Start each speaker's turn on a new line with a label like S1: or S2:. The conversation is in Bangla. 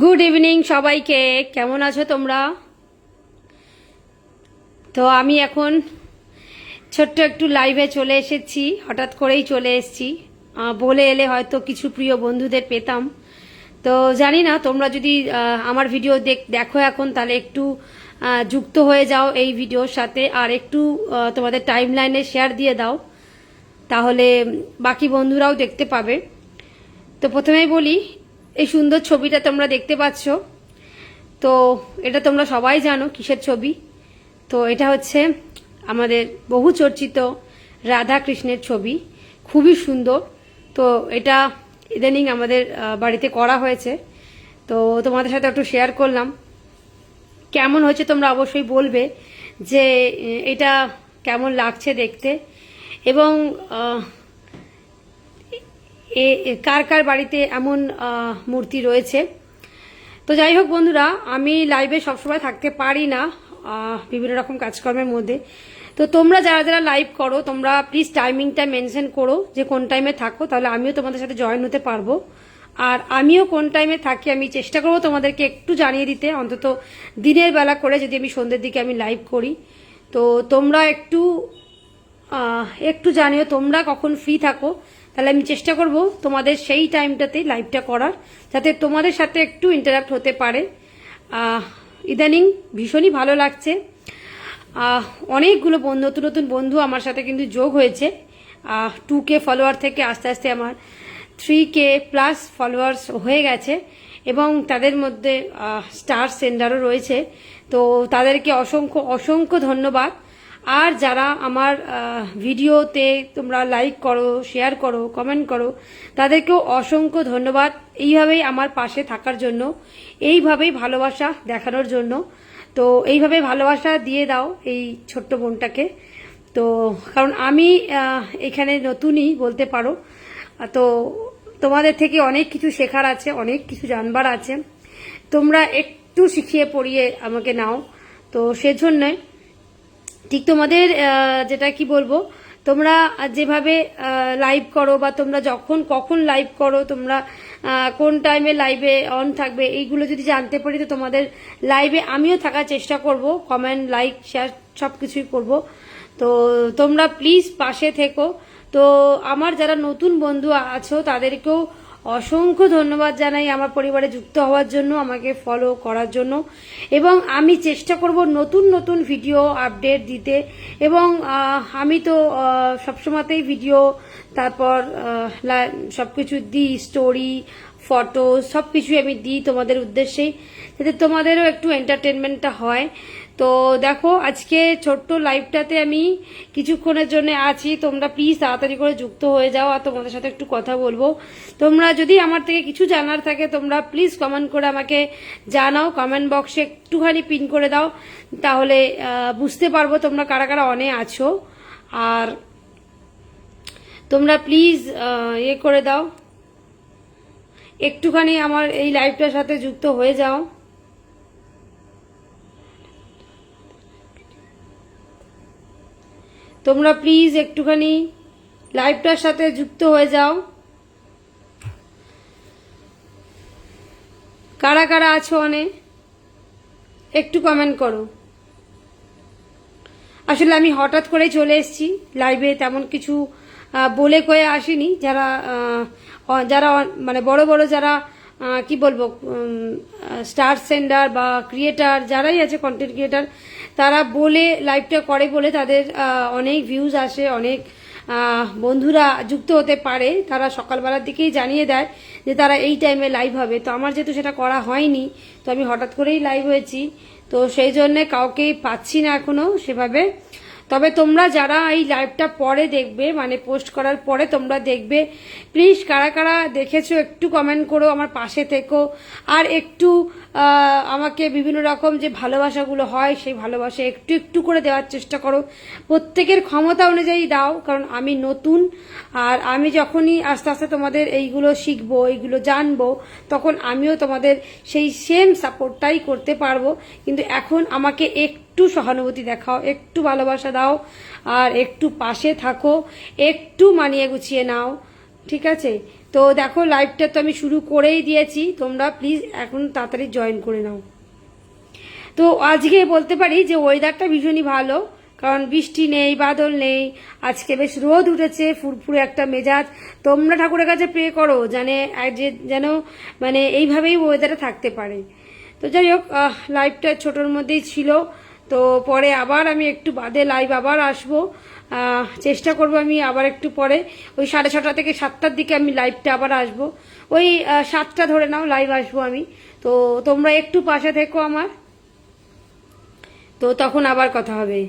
S1: গুড ইভিনিং সবাইকে। কেমন আছো তোমরা? তো আমি এখন ছোট্ট একটু লাইভে চলে এসেছি, হঠাৎ করেই চলে এসেছি। বলে এলে হয়তো কিছু প্রিয় বন্ধুদের পেতাম। তো জানি না, তোমরা যদি আমার ভিডিও দেখ- এখন, তাহলে একটু যুক্ত হয়ে যাও এই ভিডিওর সাথে। আর একটু তোমাদের টাইম লাইনে শেয়ার দিয়ে দাও। তাহলে বাকি বন্ধুরাও দেখতে পাবে। তো প্রথমেই বলি এই সুন্দর ছবিটা তোমরা দেখতে পাচ্ছ। তো এটা তোমরা সবাই জানো কিসের ছবি। তো এটা হচ্ছে আমাদের বহু চর্চিত রাধা কৃষ্ণের ছবি। খুবই সুন্দর। তো এটা ইদানিং আমাদের বাড়িতে করা হয়েছে। তো তোমাদের সাথে একটু শেয়ার করলাম। কেমন হয়েছে তোমরা অবশ্যই বলবে যে এটা কেমন লাগছে দেখতে। এবং এ- কার কার বাড়িতে এমন মূর্তি রয়েছে? তো যাই হোক বন্ধুরা, আমি লাইভে সবসময় থাকতে পারি না বিভিন্ন রকম কাজকর্মের মধ্যে। তো তোমরা যারা যারা লাইভ করো, তোমরা প্লিজ টাইমিংটা মেনশন করো যে কোন টাইমে থাকো, তাহলে আমিও তোমাদের সাথে জয়েন হতে পারব। আর আমিও কোন টাইমে থাকি, আমি চেষ্টা করব তোমাদেরকে একটু জানিয়ে দিতে। অন্তত দিনের বেলা করে যদি আমি সন্ধ্যের দিকে আমি লাইভ করি। তো তোমরা একটু একটু জানিও তোমরা কখন ফ্রি থাকো। তাহলে আমি চেষ্টা করব তোমাদের সেই টাইমটাতে লাইভটা করার, যাতে তোমাদের সাথে একটু ইন্টারাক্ট হতে পারে। ইদানিং ভীষণই ভালো লাগছে। অনেকগুলো বন্ধু, নতুন নতুন বন্ধু আমার সাথে কিন্তু যোগ হয়েছে। টু কে ফলোয়ার থেকে আস্তে আস্তে আমার থ্রি কে প্লাস ফলোয়ার্স হয়ে গেছে এবং তাদের মধ্যে স্টার সেন্ডারও রয়েছে। তো তাদেরকে অসংখ্য অসংখ্য ধন্যবাদ। আর যারা আমার ভিডিওতে তোমরা লাইক করো শেয়ার করো কমেন্ট করো, তাদেরকেও অসংখ্য ধন্যবাদ। এইভাবেই আমার পাশে থাকার জন্য, এইভাবেই ভালোবাসা দেখানোর জন্য। তো এইভাবে ভালোবাসা দিয়ে দাও এই ছোট্ট বোনটাকে। তো কারণ আমি এখানে নতুনই বলতে পারো। তো তোমাদের থেকে অনেক কিছু শেখার আছে, অনেক কিছু জানবার আছে। তোমরা একটু শিখিয়ে পড়িয়ে আমাকে নাও। তো সেজন্যই ঠিক তোমাদের যেটা কি বলব, তোমরা যেভাবে লাইভ করো বা তোমরা যখন কখন লাইভ করো, তোমরা কোন টাইমে লাইভে অন থাকবে, এইগুলো যদি জানতে পারি, তো তোমাদের লাইভে আমিও থাকার চেষ্টা করব কমেন্ট লাইক শেয়ার সব কিছুই করব। তো তোমরা প্লিজ পাশে থেকো। তো আমার যারা নতুন বন্ধু আছো, তাদেরকেও অসংখ্য ধন্যবাদ জানাই আমার পরিবারে যুক্ত হওয়ার জন্য, আমাকে ফলো করার জন্য। এবং আমি চেষ্টা করব নতুন নতুন ভিডিও আপডেট দিতে। এবং আমি তো সবসময়তেই ভিডিও তারপর সব কিছু দিই স্টোরি ফটো সব কিছুই আমি দিই তোমাদের উদ্দেশ্যেই। যাতে তোমাদেরও একটু এন্টারটেনমেন্টটা হয়। তো দেখো, আজকে ছোট্ট লাইভটাতে আমি কিছুক্ষণের জন্য আছি। তোমরা প্লিজ তাড়াতাড়ি করে যুক্ত হয়ে যাও আর তোমাদের সাথে একটু কথা বলব। তোমরা যদি আমার থেকে কিছু জানার থাকে, তোমরা প্লিজ কমেন্ট করে আমাকে জানাও। কমেন্ট বক্সে একটুখানি পিন করে দাও। তাহলে বুঝতে পারব তোমরা কারা কারা অনে আছো। আর তোমরা প্লিজ ইয়ে করে দাও। একটুখানি আমার এই লাইভটার সাথে যুক্ত হয়ে যাও। তোমরা প্লিজ একটুখানি লাইভটার সাথে যুক্ত হয়ে যাও। কারা কারা আছো অনে? একটু কমেন্ট করো। আসলে আমি হঠাৎ করে চলে এসেছি। লাইভে তেমন কিছু বলে কয়ে আসিনি। যারা যারা মানে বড় বড় যারা কি বলব স্টার সেন্ডার বা ক্রিয়েটার যারাই আছে কন্টেন্ট ক্রিয়েটার তারা বলে লাইভটা করে বলে তাদের অনেক ভিউজ আসে, অনেক বন্ধুরা যুক্ত হতে পারে। তারা সকালবেলার দিকেই জানিয়ে দেয় যে তারা এই টাইমে লাইভ হবে। তো আমার যেহেতু সেটা করা হয়নি, তো আমি হঠাৎ করেই লাইভ হয়েছি। তো সেই জন্য কাউকেই পাচ্ছি না এখনও সেভাবে। তবে তোমরা যারা এই লাইভটা পরে দেখবে মানে পোস্ট করার পরে তোমরা দেখবে প্লিজ কারা কারা দেখেছ একটু কমেন্ট করো, আমার পাশে থেকো। আর একটু আমাকে বিভিন্ন রকম যে ভালোবাসাগুলো হয়, সেই ভালোবাসা একটু একটু করে দেওয়ার চেষ্টা করো। প্রত্যেকের ক্ষমতা অনুযায়ী দাও, কারণ আমি নতুন, আর আমি যখনই আস্তে আস্তে তোমাদের এইগুলো শিখব, এইগুলো জানব, তখন আমিও তোমাদের সেই সেম সাপোর্টটাই করতে পারব। কিন্তু এখন আমাকে একটু সহানুভূতি দেখাও, একটু ভালোবাসা দাও, আর একটু পাশে থাকো, একটু মানিয়ে গুছিয়ে নাও। ঠিক আছে? তো দেখো লাইভটা তো আমি শুরু করেই দিয়েছি। তোমরা প্লিজ এখন তাড়াতাড়ি জয়েন করে নাও। তো আজকে বলতে পারি যে ওয়েদারটা ভীষণই ভালো, কারণ বৃষ্টি নেই, বাদল নেই। আজকে বেশ রোদ উঠেছে, ফুরফুরে একটা মেজাজ। তোমরা ঠাকুরের কাছে প্রে করো, জানে যেন মানে এইভাবেই ওয়েদারে থাকতে পারে। তো যাই হোক লাইভটা ছোটোর মধ্যেই ছিল। তো পরে আবার আমি একটু বাদে লাইভ আবার আসব। চেষ্টা করব আমি আবার একটু পরে। ওই সাড়ে ছটা থেকে সাতটার দিকে আমি লাইভটা আবার আসব। ওই সাতটা ধরে নাও লাইভ আসব আমি। তো তোমরা একটু পাশে থেকো আমার। তো তখন আবার কথা হবে।